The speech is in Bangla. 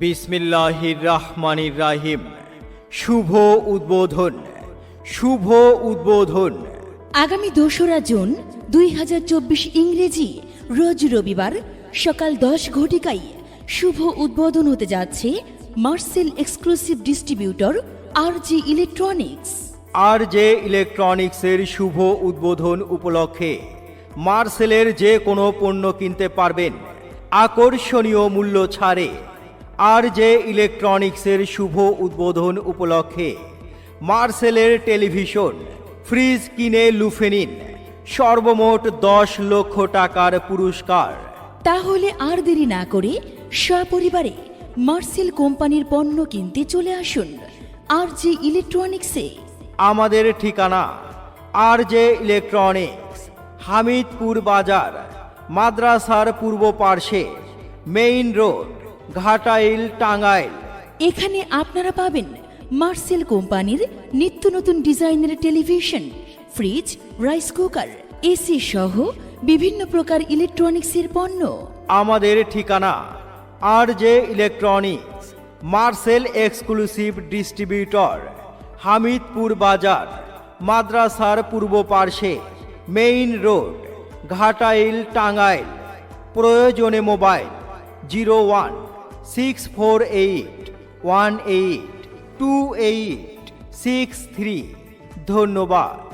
বিসমিল্লাহির রহমানির রাহিম শুভ উদ্বোধন শুভ উদ্বোধন। আগামী দোসরা জুন দুই হাজার চব্বিশ ইংরেজি রোজ রবিবার সকাল দশ ঘটিকায় শুভ উদ্বোধন হতে যাচ্ছে Marcel exclusive distributor R G electronics. আর যে ইলেকট্রনিক্সের শুভ উদ্বোধন উপলক্ষে মার্সেলের যে কোনো পণ্য কিনতে পারবেন। আকর্ষণীয় মূল্য ছাড়ে আর যে ইলেকট্রনিক্সের শুভ উদ্বোধন উপলক্ষে মার্সেলের টেলিভিশন ফ্রিজ কিনে লুফে নিন সর্বমোট দশ লক্ষ টাকার পুরস্কার। তাহলে আর দেরি না করে সপরিবারে মার্সেল কোম্পানির পণ্য কিনতে চলে আসুন আর জি ইলেকট্রনিক্সে। আমাদের ঠিকানা আর জে ইলেকট্রনিক্স হামিদপুর বাজার মাদ্রাসার পূর্ব পার্শ্বে মেইন রোড। ঘাটাইল টাঙ্গাইল। এখানে আপনারা পাবেন মার্সেল কোম্পানির নিত্য নতুন ডিজাইনের television fridge rice cooker AC সহ বিভিন্ন প্রকার ইলেকট্রনিক্সের পণ্য। আমাদের ঠিকানা R J electronics Marcel exclusive distributor Hamidpur বাজার মাদ্রাসার পূর্ব পার্শ্বে মেইন রোড ঘাটাইল টাঙ্গাইল। প্রয়োজনে mobile zero one six four eight one eight two eight six three ধন্যবাদ।